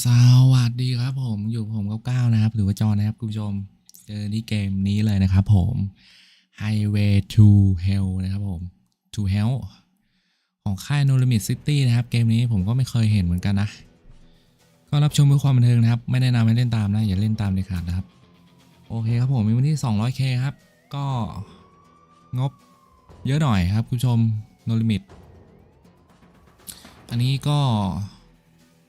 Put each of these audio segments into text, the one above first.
สวัสดีครับผมอยู่ผมเก้าวนะครับ หรือว่าจอนะครับคุณผู้ชม เจอที่เกมนี้เลยนะครับผม Highway to Hell นะครับผม to Hell ของค่าย No Limit City นะครับ เกมนี้ผมก็ไม่เคยเห็นเหมือนกันนะ ก็รับชมเพื่อความบันเทิงนะครับ ไม่แนะนำให้เล่นตามนะ อย่าเล่นตามเด็ดขาดนะครับ โอเคครับผมมีวันที่ 200k ครับ ก็งบเยอะหน่อยครับคุณผู้ชม No Limit อันนี้ก็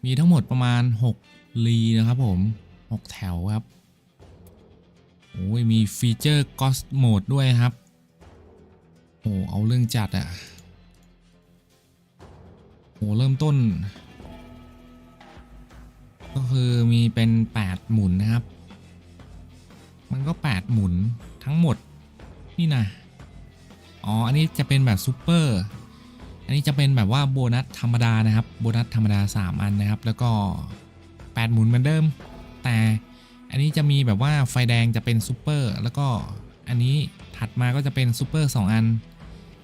มีทั้งหมดประมาณ 6 ลีนะครับผม 6 แถวครับ โอ้ย มีฟีเจอร์ Ghost Mode ด้วยครับ โอ้ เอาเรื่องจัดอะโอ้เริ่มต้น ก็คือมีเป็น 8 หมุนนะครับ มันก็ 8 หมุนทั้งหมด นี่นะ อ๋อ อันนี้จะเป็นแบบซูเปอร์ นนี้จะเป็นแบบว่าโบนัสธรรมดานะครับ โบนัสธรรมดา 3 อันนะครับ แล้วก็ 8 หมุนเหมือนเดิม แต่อันนี้จะมีแบบว่าไฟแดงจะเป็นซูเปอร์แล้วก็อันนี้ถัดมาก็จะเป็นซูเปอร์2อัน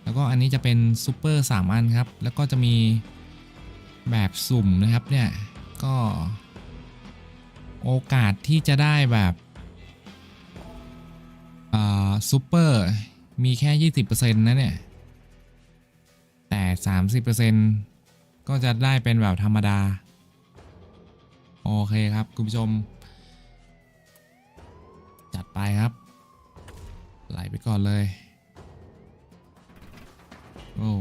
แล้วก็อันนี้จะเป็นซูเปอร์3อันครับ แล้วก็จะมีแบบสุ่มนะครับเนี่ยก็โอกาสที่จะได้แบบอ่าซูเปอร์มีแค่ 20%นะเนี่ย 30%ก็จะได้เป็นแบบธรรมดา โอเคครับ คุณผู้ชม จัดไปครับ ไหลไปก่อนเลย โอ้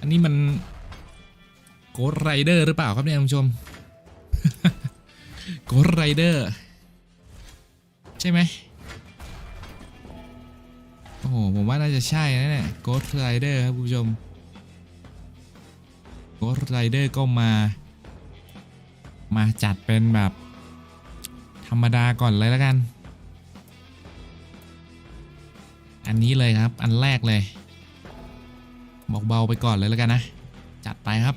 อันนี้มันโกดไรเดอร์หรือเปล่าครับเนี่ยคุณผู้ชมโกดไรเดอร์ใช่ไหม อ้โห ผมว่าน่าจะใช่นะเนี่ย Ghost Rider ครับคุณผู้ชม Ghost Rider ก็มา มาจัดเป็นแบบ ธรรมดาก่อนเลยแล้วกัน อันนี้เลยครับ อันแรกเลยบอกเบาไปก่อนเลยแล้วกันนะ จัดไปครับ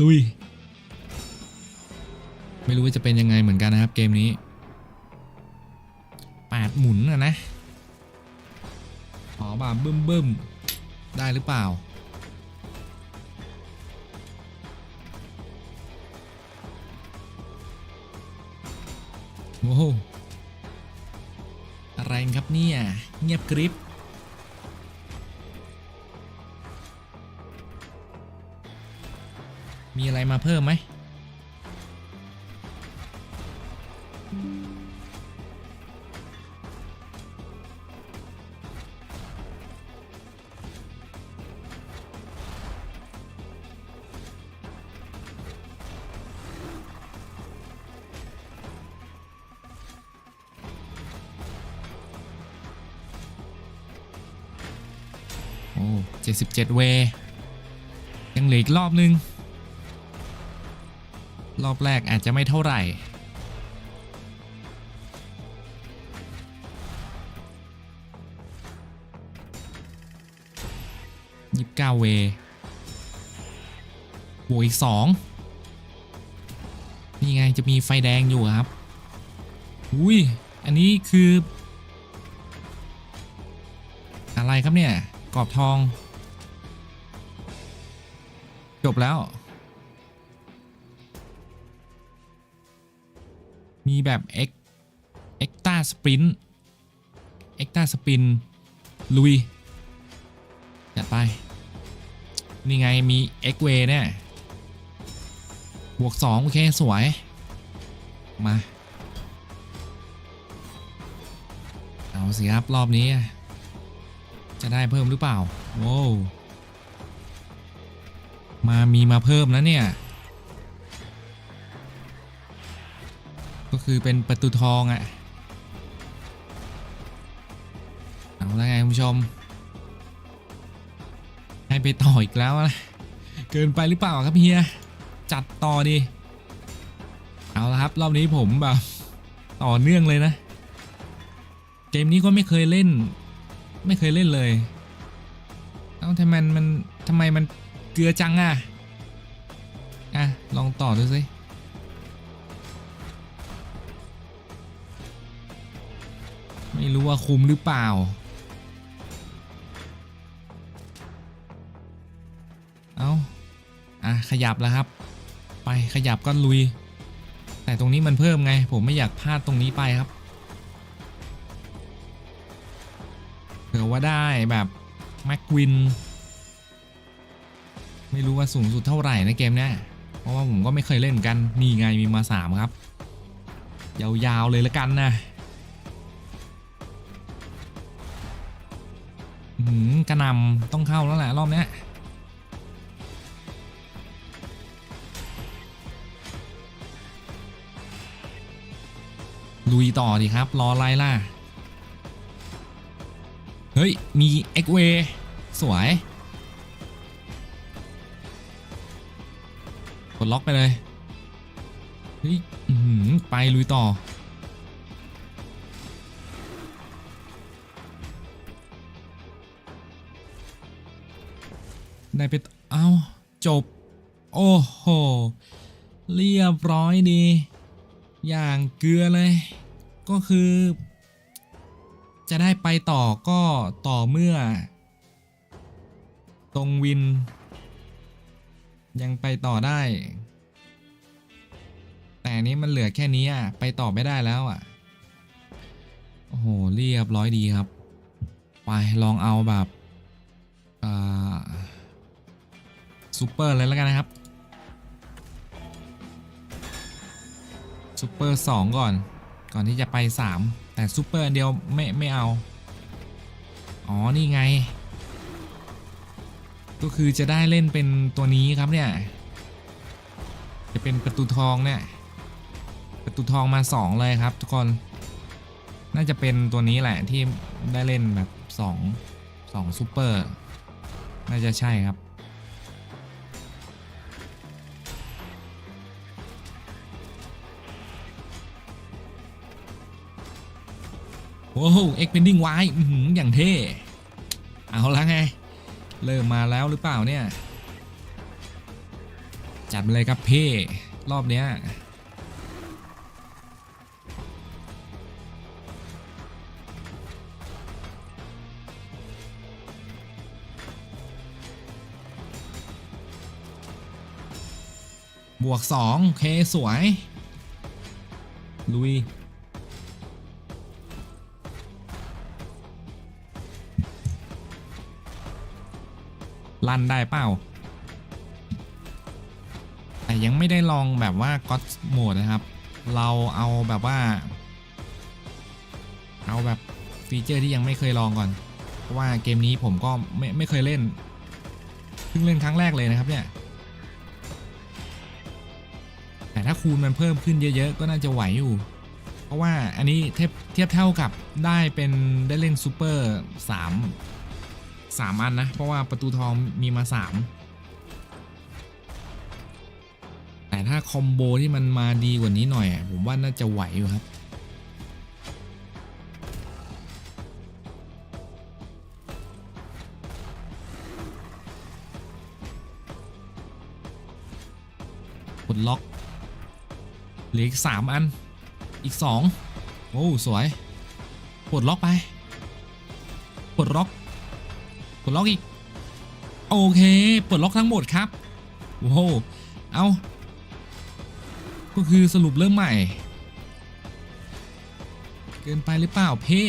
ลุย ไม่รู้ว่าจะเป็นยังไงเหมือนกันนะครับเกมนี้แปดหมุนอะนะ อแบบบึ้มบึ้มได้หรือเปล่า โอ้โหอะไรครับเนี่ย เงียบกริบมีอะไรมาเพิ่มไหม โอ้เจ็ดสิบเจ็ดเว ยังเหลืออีกรอบนึง รอบแรกอาจจะไม่เท่าไหร่ ยิบเก้าเวบวกอีกสองนี่ไงจะมีไฟแดงอยู่ครับ อุ้ย อันนี้คือ อะไรครับเนี่ย กรอบทอง จบแล้ว มีแบบ X X ต a สปริน X ต a สปรินลุย จัดไป นี่ไงมี X way เนี่ยบวก 2 โอเค สวย มา เอาสิครับ รอบนี้ จะได้เพิ่มหรือเปล่าโว้วมามีมาเพิ่มนะเนี่ย ก็คือเป็นประตูทองอะ่ะเอาล้วไงคุณผู้ชม ให้ไปต่ออีกแล้วนะเกินไปหรือเปล่าครับเฮีย จัดต่อดิเอาละครับ รอบนี้ผมแบบ ต่อเนื่องเลยนะ เกมนี้ก็ไม่เคยเล่น ไม่เคยเล่นเลยเอ้าทำไมมันมันทำไมมันเกลือจังอะอะ ลองต่อดูสิไม่รู้ว่าคุ้มหรือเปล่า เอาอะ ขยับแล้วครับ ไปขยับก็ลุย แต่ตรงนี้มันเพิ่มไง ผมไม่อยากพลาดตรงนี้ไปครับ ผื่อว่าได้แบบแม็กวิน ไม่รู้ว่าสูงสุดเท่าไหร่นะเกมเนี้ยเพราะว่าผมก็ไม่เคยเล่นกันนี่ไงมีมา 3 ครับ ยาวๆเลยละกันนะหือกระนำต้องเข้าแล้วแหละรอบเนี้ยลุยต่อดีครับ รออะไรล่ะ ฮ้ย มี x w a y สวยกดล็อกไปเลย เฮ้ยไปลุยต่อ ได้ไปเอาจบ โอ้โห เรียบร้อยดี อย่างเกลือเลย ก็คือ จะได้ไปต่อก็ต่อเมื่อ ตรงวิน ยังไปต่อได้ แต่นี้มันเหลือแค่นี้อะ ไปต่อไม่ได้แล้วอะ โอ้โห เรียบร้อยดีครับ ไปลองเอาแบบซูเปอร์เลยแล้วกันนะครับซูเปอร์ 2 ก่อน ก่อนที่จะไป 3 แต่ซูเปอร์อันเดียวไม่ไม่เอา อ๋อ นี่ไง ก็คือจะได้เล่นเป็นตัวนี้ครับเนี่ย จะเป็นประตูทองเนี่ย ประตูทองมา 2 เลยครับทุกคน น่าจะเป็นตัวนี้แหละที่ได้เล่นแบบ 2 2ซูเปอร์ น่าจะใช่ครับ โอ้โหเอ็กเพนดิ้งไว้อย่างเท่ เอาละไง เริ่มมาแล้วหรือเปล่าเนี่ย จัดไปเลยครับเพ่รอบเนี้ยบวก2โอเค สวย ลุย ลั่นได้เปล่า แต่ยังไม่ได้ลองแบบว่าก็ d โหมดนะครับ เราเอาแบบว่า เอาแบบฟีเจอร์ที่ยังไม่เคยลองก่อน เพราะว่าเกมนี้ผมก็ไม่ไม่เคยเล่น เพิ่งเล่นครั้งแรกเลยนะครับเนี่ย แต่ถ้าคูณมันเพิ่มขึ้นเยอะๆ ก็น่าจะไหวอยู่ เพราะว่าอันนี้เทียบเทียบเท่ากับได้เป็นได้เล่นซูเปอร์3 สามอันนะ เพราะว่าประตูทองมีมาสามแต่ถ้าคอมโบที่มันมาดีกว่านี้หน่อย ผมว่าน่าจะไหวอยู่ครับ กดล็อกเหลืออีกสามอัน อีกสองโอ้ สวยปลดล็อกไปปลดล็อก ปลดล็อกอีก โอเคปลดล็อกทั้งหมดครับโอ้โเอาก็คือสรุปเริ่มใหม่ เกินไปหรือเปล่าเพ่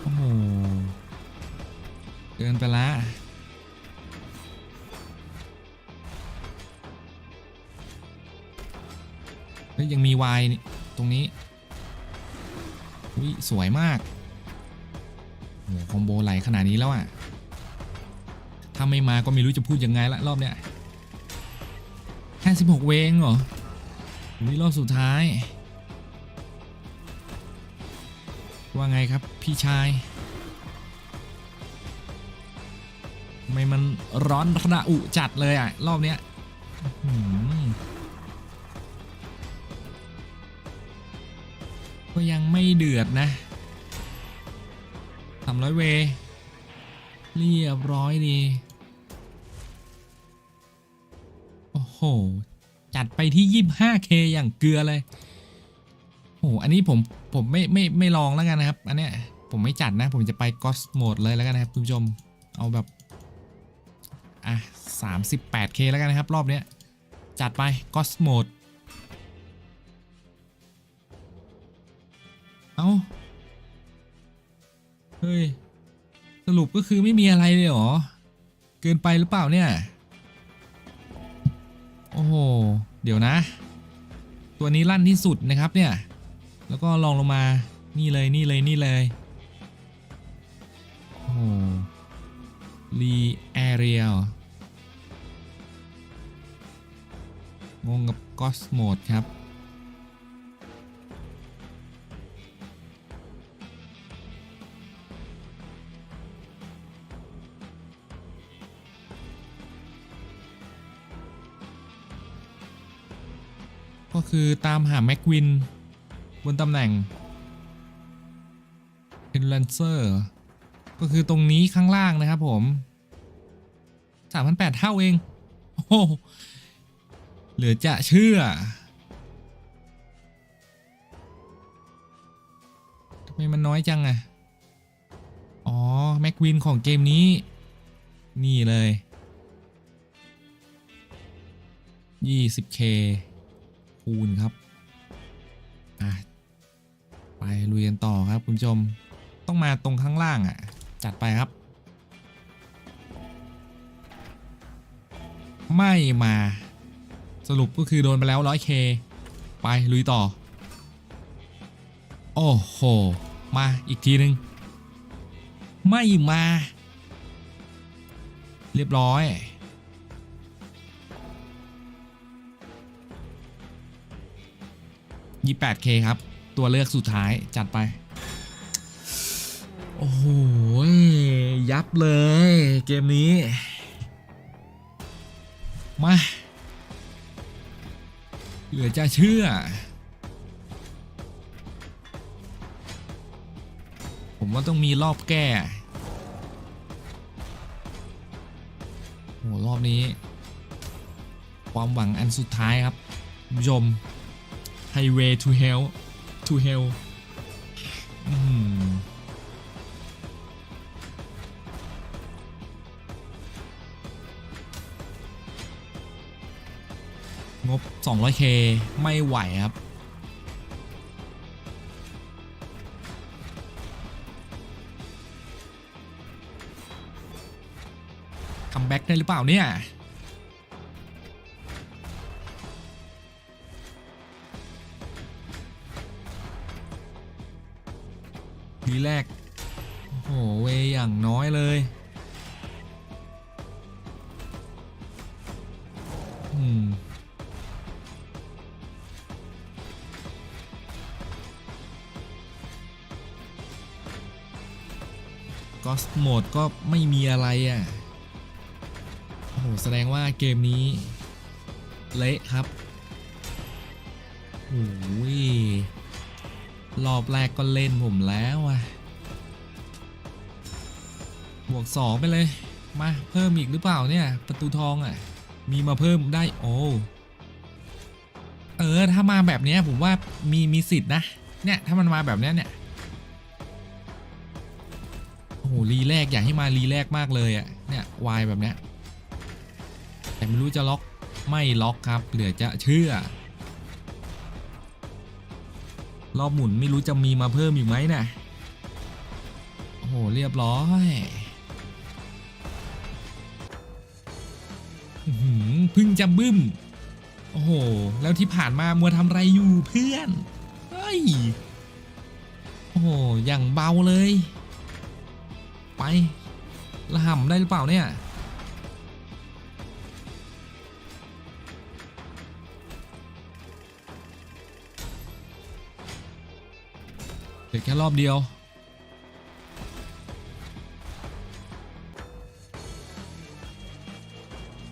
โอ้โหเกินไปละเฮ้ยยังมีวายนี่ตรงนี้ อุ้ยสวยมาก หคอมโบไหลขนาดนี้แล้วอะ ถ้าไม่มาก็ไม่รู้จะพูดยังไงละรอบเนี้ย56เวงเหรอนี่รอบสุดท้าย ว่าไงครับพี่ชายทำไมมันร้อนระอุจัดเลยอะ รอบเนี้ยก็ยังไม่เดือดนะ สามร้อยเว เรียบร้อยดี โอ้โห จัดไปที่ 25k อย่างเกลือเลย โอ้โห อันนี้ผมผมไม่ไม่ไม่ลองแล้วกันนะครับ อันเนี้ยผมไม่จัดนะ ผมจะไปกอสโหมดเลยแล้วกันนะครับคุณผู้ชม เอาแบบ อะ 38k แล้วกันนะครับ รอบเนี้ย จัดไปก็สโหมด ก็คือไม่มีอะไรเลยเหรอ เกินไปหรือเปล่าเนี่ย โอ้โห เดี๋ยวนะ ตัวนี้ลั่นที่สุดนะครับเนี่ย แล้วก็ลองลงมานี่เลยนี่เลยนี่เลยโอ้โหรีแอเรียลงงกับกอสโมดครับ ก็คือตามหาแม็กวิน บนตำแหน่งเป็นแลนเซอร์ก็คือตรงนี้ข้างล่างนะครับผม3,800เท่าเอง โอ้โหเหลือจะเชื่อทำไมมันน้อยจังอะอ๋อ แม็กวินของเกมนี้ นี่เลย 20k คูณครับอะไปลุยกันต่อครับคุณผู้ชมต้องมาตรงข้างล่างอะ จัดไปครับ ไม่มาสรุปก็คือโดนไปแล้ว 100k ไป ลุยต่อ โอ้โห มาอีกทีนึง ไม่มา เรียบร้อย 28k ครับ ตัวเลือกสุดท้ายจัดไป โอ้โห ยับเลย เกมนี้ มาเหลือจะเชื่อ ผมว่าต้องมีรอบแก้โหรอบนี้ ความหวังอันสุดท้ายครับคุณผู้ชม Highway to Hell to Hell อืมงบ 200k ไม่ไหวครับ คัมแบ็กได้หรือเปล่าเนี่ย ทีแรก โอ้โห เวอย่างน้อยเลยอืมก็สโหมดก็ไม่มีอะไรอะ โอ้โห แสดงว่าเกมนี้ เละครับ โอ้ย รอบแรกก็เล่นผมแล้วอะบวกสองไปเลย มาเพิ่มอีกหรือเปล่าเนี่ย ประตูทองอะ มีมาเพิ่มได้โอ้เออ ถ้ามาแบบนี้ผมว่ามีมีสิทธินะ เนี่ย ถ้ามันมาแบบนี้เนี่ยโอ้โหรีแรกอยากให้มารีแรกมากเลยอะเนี่ยวายแบบเนี้ยแต่ไม่รู้จะล็อกไม่ล็อกครับ เหลือจะเชื่อ รอบหมุนไม่รู้จะมีมาเพิ่มอีกไหมนะโอ้โหเรียบร้อยพึ่งจะบึ้ม โอ้โห แล้วที่ผ่านมามัวทำไรอยู่เพื่อน เฮ้ย โอ้โห อย่างเบาเลย ไปละห่ำได้หรือเปล่าเนี่ย เหลือแค่รอบเดียว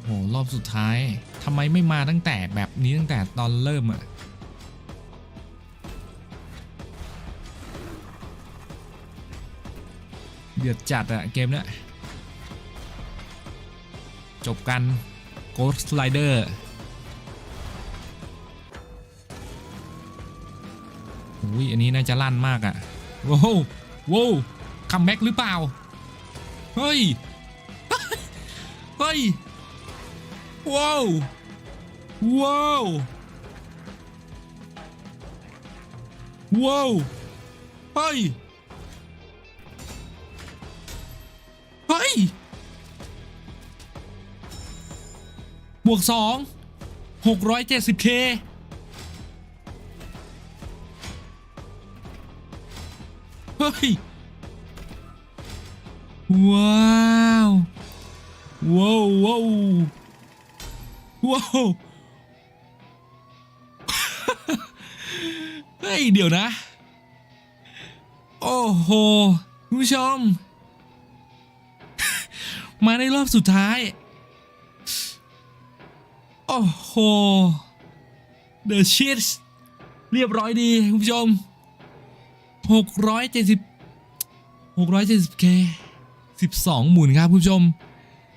โห รอบสุดท้ายทำไมไม่มาตั้งแต่แบบนี้ตั้งแต่ตอนเริ่มอะเดือดจัดอะเกมเนี้ยจบกัน Ghost Rider อุ้ยอันนี้น่าจะลั่นมากอะ่ะว้าวว้าวคัมแบ็กหรือเปล่า เฮ้ย เฮ้ฮ้ยว้าว ว้าว ว้าว เฮ้ย เฮ้ย บวกสองหกร้อยเจ็ดสิบเค ฮ้ย ว้าวว้าวว้าวว้าวเฮ้ย เดี๋ยวนะ โอ้โหคุณผู้ชม มาในรอบสุดท้าย โอ้โห The Shit เรียบร้อยดี คุณผู้ชม 670 670k 12 หมุนครับคุณผู้ชม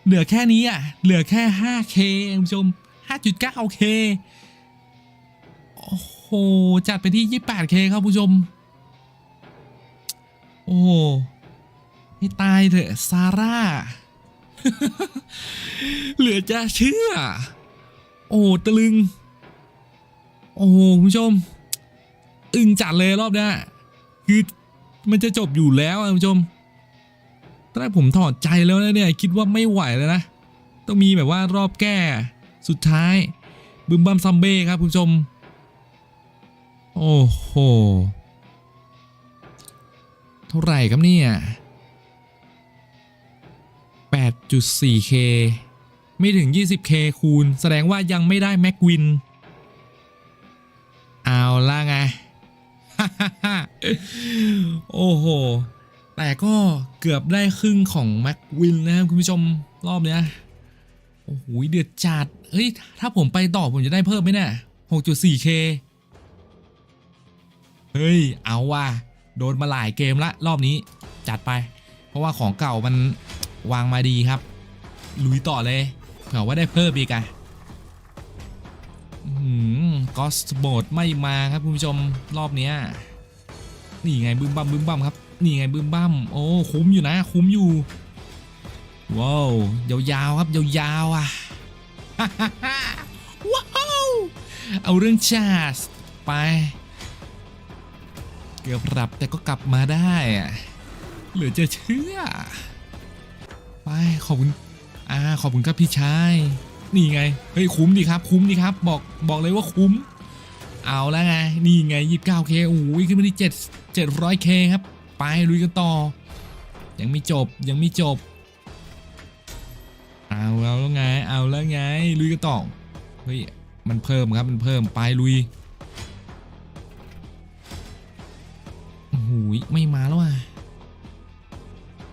เหลือแค่นี้อะ เหลือแค่ 5k คุณผู้ชม 5.9k โอ้โห จัดไปที่ 28k ครับคุณผู้ชม โอ้โหให้ตายเถอะซาร่า เหลือจะเชื่อ โอ้ตะลึง โอ้คุณผู้ชม อึงจัดเลยรอบนี้คือ มันจะจบอยู่แล้วคุณผู้ชมตอนแรกผมถอดใจแล้วนะเนี่ยคิดว่าไม่ไหวแล้วนะ ต้องมีแบบว่ารอบแก้สุดท้ายบึมบัมซัมเบ้ครับคุณผู้ชม โอ้โห เท่าไหร่ครับเนี่ย 8.4k ไม่ถึง 20k คูณ แสดงว่ายังไม่ได้แม็กวิน เอาล่ะไง โอ้โห แต่ก็เกือบได้ครึ่งของแม็กวินนะครับคุณผู้ชมรอบเนี้ย โอ้โห เดือดจัดเฮ้ย ถ้าผมไปต่อผมจะได้เพิ่มไหมเนี่ย 6.4k เฮ้ย เอาว่ะ โดนมาหลายเกมละ รอบนี้จัดไป เพราะว่าของเก่ามันวางมาดีครับ ลุยต่อเลยเผื่อว่าได้เพิ่มอีกอะ ก็สโบดไม่มาครับคุณผู้ชมรอบเนี้ยนี่ไงบึ้มบัมบึ้มบัมครับนี่ไงบึ้มบัมโอ้คุ้มอยู่นะคุ้มอยู่ว้าวยาวๆครับยาวๆอะว้าวเอาเรื่องชาสไป เกือบหลับแต่ก็กลับมาได้อะเหลือจะเชื่อ ไปขอบคุณอ่าขอบคุณครับพี่ชาย นี่ไง เฮ้ยคุ้มดีครับ คุ้มดีครับ บอกบอกเลยว่าคุ้ม เอาแล้วไง นี่ไง 29k โอ้ยขึ้นมาที่7 700k ครับ ไปลุยกันต่อ ยังไม่จบยังไม่จบ เอาแล้วไง เอาแล้วไง ลุยกันต่อ เฮ้ย มันเพิ่มครับ มันเพิ่ม ไปลุยโอ้โหไม่มาแล้วอะ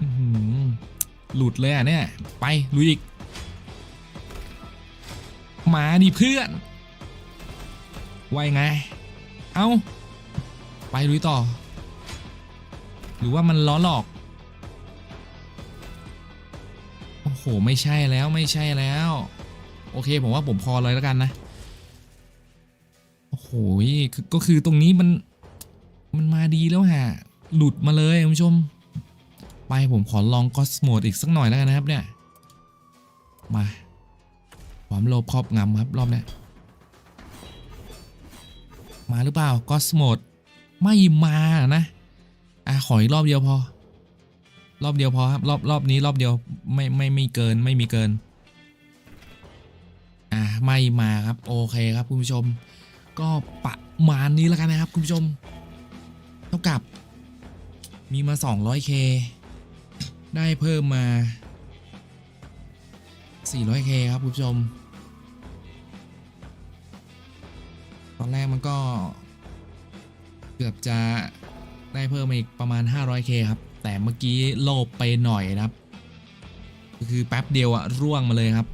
อื้อหือหลุดเลยอะเนี่ย ไปลุยอีก มาดิเพื่อนไวไง เอาไปลุยต่อ หรือว่ามันล้อหลอก โอ้โห ไม่ใช่แล้วไม่ใช่แล้ว โอเค ผมว่าผมพอเลยแล้วกันนะ โอ้โหก็คือตรงนี้มัน มันมาดีแล้วฮะ หลุดมาเลยคุณผู้ชม ไปผมขอลองกอสโหมดอีกสักหน่อยแล้วกันนะครับเนี่ย มา ความโลภครอบงำครับรอบนี้มาหรือเปล่ากอสมดไม่มานะอะขออีกรอบเดียวพอ รอบเดียวพอครับรอบรอบนี้รอบเดียวไม่ไม่ไม่เกินไม่มีเกิน อะไม่มาครับโอเคครับคุณผู้ชม ก็ประมาณนี้แล้วกันนะครับคุณผู้ชม เท่ากับมีมา 200k ได้เพิ่มมา 400k ครับคุณผู้ชม ตอนแรกมันก็เกือบจะได้เพิ่มมาอีกประมาณ 500k ครับ แต่เมื่อกี้โลบไปหน่อยนะครับ คือแป๊บเดียวอะร่วงมาเลยครับ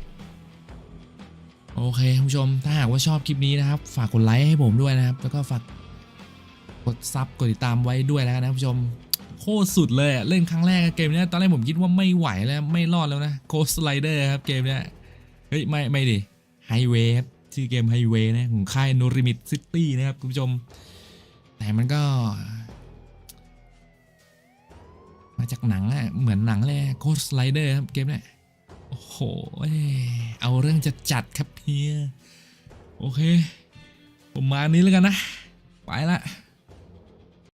โอเคคุณผู้ชม ถ้าหากว่าชอบคลิปนี้นะครับ ฝากกดไลค์ให้ผมด้วยนะครับ แล้วก็ฝากกดซับกดติดตามไว้ด้วยแล้วนะคุณผู้ชมโคตรสุดเลยเล่นครั้งแรกเกมเนี้ยตอนแรกผมคิดว่าไม่ไหวแล้วไม่รอดแล้วนะโคสไลเดอร์ครับเกมเนี้ยเฮ้ยไม่ไม่ดิไฮเวย์ครับ ชื่อเกมไฮเวย์นะของค่ายโนริมิตซิตี้นะครับคุณผู้ชม แต่มันก็ มาจากหนังอะเหมือนหนังเลยโคสไลเดอร์ครับเกมเนี่ยโอ้โอ้โหเอาเรื่องจะจัดครับเฮียโอเคประมาณนี้แล้วกันนะ ไปละ